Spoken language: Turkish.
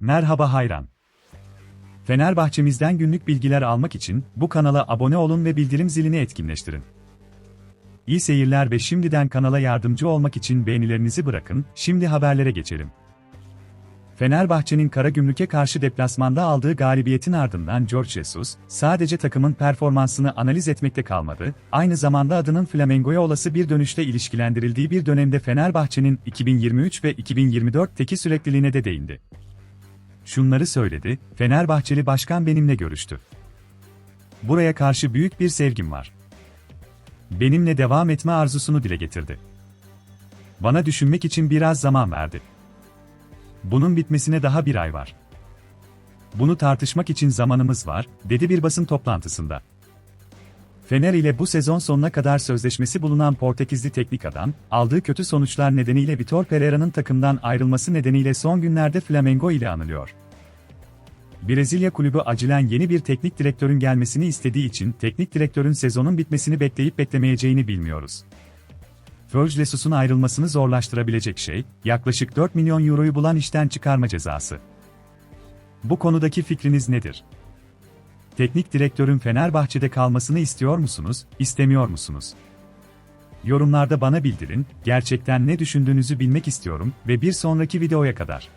Merhaba hayran. Fenerbahçemizden günlük bilgiler almak için bu kanala abone olun ve bildirim zilini etkinleştirin. İyi seyirler ve şimdiden kanala yardımcı olmak için beğenilerinizi bırakın, şimdi haberlere geçelim. Fenerbahçe'nin Karagümrük'e karşı deplasmanda aldığı galibiyetin ardından George Jesus, sadece takımın performansını analiz etmekte kalmadı, aynı zamanda adının Flamengo'ya olası bir dönüşte ilişkilendirildiği bir dönemde Fenerbahçe'nin 2023 ve 2024'teki sürekliliğine de değindi. Şunları söyledi, Fenerbahçeli başkan benimle görüştü. Buraya karşı büyük bir sevgim var. Benimle devam etme arzusunu dile getirdi. Bana düşünmek için biraz zaman verdi. Bunun bitmesine daha bir ay var. Bunu tartışmak için zamanımız var, dedi bir basın toplantısında. Fener ile bu sezon sonuna kadar sözleşmesi bulunan Portekizli teknik adam, aldığı kötü sonuçlar nedeniyle Vitor Pereira'nın takımdan ayrılması nedeniyle son günlerde Flamengo ile anılıyor. Brezilya kulübü acilen yeni bir teknik direktörün gelmesini istediği için teknik direktörün sezonun bitmesini bekleyip beklemeyeceğini bilmiyoruz. Ferg Jesus'un ayrılmasını zorlaştırabilecek şey, yaklaşık 4 milyon euroyu bulan işten çıkarma cezası. Bu konudaki fikriniz nedir? Teknik direktörün Fenerbahçe'de kalmasını istiyor musunuz, istemiyor musunuz? Yorumlarda bana bildirin, gerçekten ne düşündüğünüzü bilmek istiyorum ve bir sonraki videoya kadar.